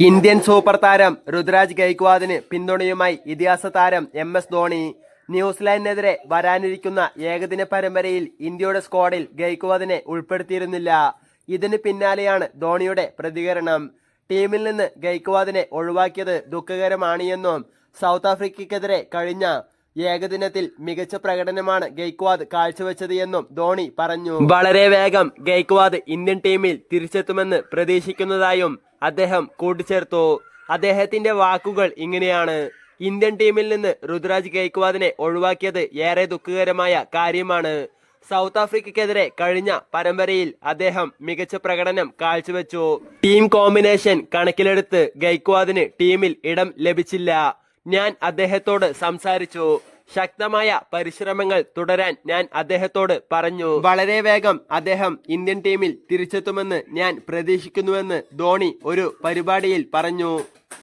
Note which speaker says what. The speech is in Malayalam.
Speaker 1: ഇന്ത്യൻ സൂപ്പർ താരം ഋതുരാജ് ഗൈക്വാദിന് പിന്തുണയുമായി ഇതിഹാസ താരം എം എസ് ധോണി. ന്യൂസിലാൻഡിനെതിരെ വരാനിരിക്കുന്ന ഏകദിന പരമ്പരയിൽ ഇന്ത്യയുടെ സ്ക്വാഡിൽ ഗൈക്വാദിനെ ഉൾപ്പെടുത്തിയിരുന്നില്ല. ഇതിന് പിന്നാലെയാണ് ധോണിയുടെ പ്രതികരണം. ടീമിൽ നിന്ന് ഗൈക്വാദിനെ ഒഴിവാക്കിയത് ദുഃഖകരമാണ് എന്നും സൗത്ത് ആഫ്രിക്കയ്ക്കെതിരെ കഴിഞ്ഞ ഏകദിനത്തിൽ മികച്ച പ്രകടനമാണ് ഗെയ്ക്വാദ് കാഴ്ചവെച്ചത് എന്നും ധോണി പറഞ്ഞു. വളരെ വേഗം ഗെയ്ക്വാദ് ഇന്ത്യൻ ടീമിൽ തിരിച്ചെത്തുമെന്ന് പ്രതീക്ഷിക്കുന്നതായും അദ്ദേഹം കൂട്ടിച്ചേർത്തു. അദ്ദേഹത്തിന്റെ വാക്കുകൾ ഇങ്ങനെയാണ്. ഇന്ത്യൻ ടീമിൽ നിന്ന് രുദ്രാജ് ഗെയ്ക്വാദിനെ ഒഴിവാക്കിയത് ഏറെ ദുഃഖകരമായ കാര്യമാണ്. സൗത്ത് ആഫ്രിക്കയ്ക്കെതിരെ കഴിഞ്ഞ പരമ്പരയിൽ അദ്ദേഹം മികച്ച പ്രകടനം കാഴ്ചവെച്ചു. ടീം കോമ്പിനേഷൻ കണക്കിലെടുത്ത് ഗൈക്വാദിന് ടീമിൽ ഇടം ലഭിച്ചില്ല. ഞാൻ അദ്ദേഹത്തോട് സംസാരിച്ചു. ശക്തമായ പരിശ്രമങ്ങൾ തുടരാൻ ഞാൻ അദ്ദേഹത്തോട് പറഞ്ഞു. വളരെ വേഗം അദ്ദേഹം ഇന്ത്യൻ ടീമിൽ തിരിച്ചെത്തുമെന്ന് ഞാൻ പ്രതീക്ഷിക്കുന്നുവെന്ന് ധോണി ഒരു പരിപാടിയിൽ പറഞ്ഞു.